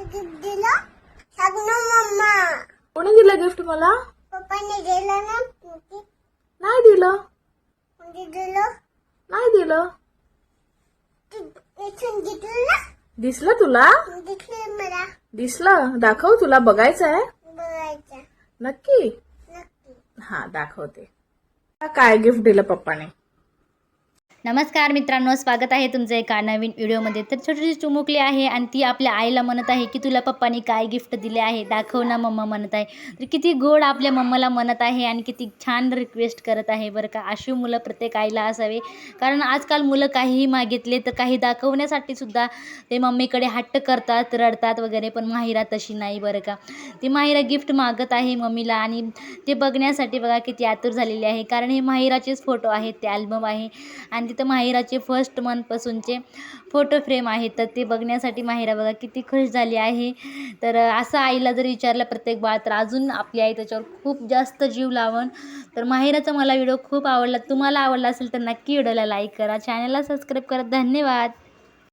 Gift दिलं? सांग ना मम्मा. कोणी दिलं गिफ्ट मला? पप्पाने दिलं ना? नाही दिलं. म्हणजे दिलं? नाही दिलं. इथून घेतलं ना? दिसलं तुला? दिसलं मला. दिसलं. दाखव तुला बघायचं आहे. बघायचं. नक्की? नक्की. हा दाखवते. काय गिफ्ट दिलं पप्पाने? नमस्कार मित्रांनो स्वागत आहे तुमचं एका नवीन व्हिडिओमध्ये. तर छोटीशी चुमुकली आहे आणि ती आपल्या आईला म्हणत आहे की तुला पप्पानी काय गिफ्ट दिले आहे? दाखव ना मम्मा म्हणत आहे. तर किती गोड आपल्या मम्माला म्हणत आहे आणि किती छान रिक्वेस्ट करत आहे बरं का. अशी मुलं प्रत्येक आईला असावे. कारण आजकाल मुलं काहीही मागितले तर काही दाखवण्यासाठी सुद्धा ते मम्मीकडे हट्ट करतात रडतात वगैरे पण माहिरा तशी नाही बरं का. ती माहिरा गिफ्ट मागत आहे मम्मीला आणि ते बघण्यासाठी बघा किती आतुर झालेली आहे. कारण हे माहिराचेच फोटो आहेत ते अल्बम आहे. आणि तिथं माहिराचे फर्स्ट मंथपासूनचे फोटो फ्रेम आहेत. तर ते बघण्यासाठी माहिरा बघा किती खुश झाली आहे. तर असं आईला जर विचारलं प्रत्येक बाळ तर अजून आपली आई त्याच्यावर खूप जास्त जीव लावण तर माहिराचा मला व्हिडिओ खूप आवडला. तुम्हाला आवडला असेल तर नक्की व्हिडिओला लाईक करा. चॅनलला सबस्क्राईब करा. धन्यवाद.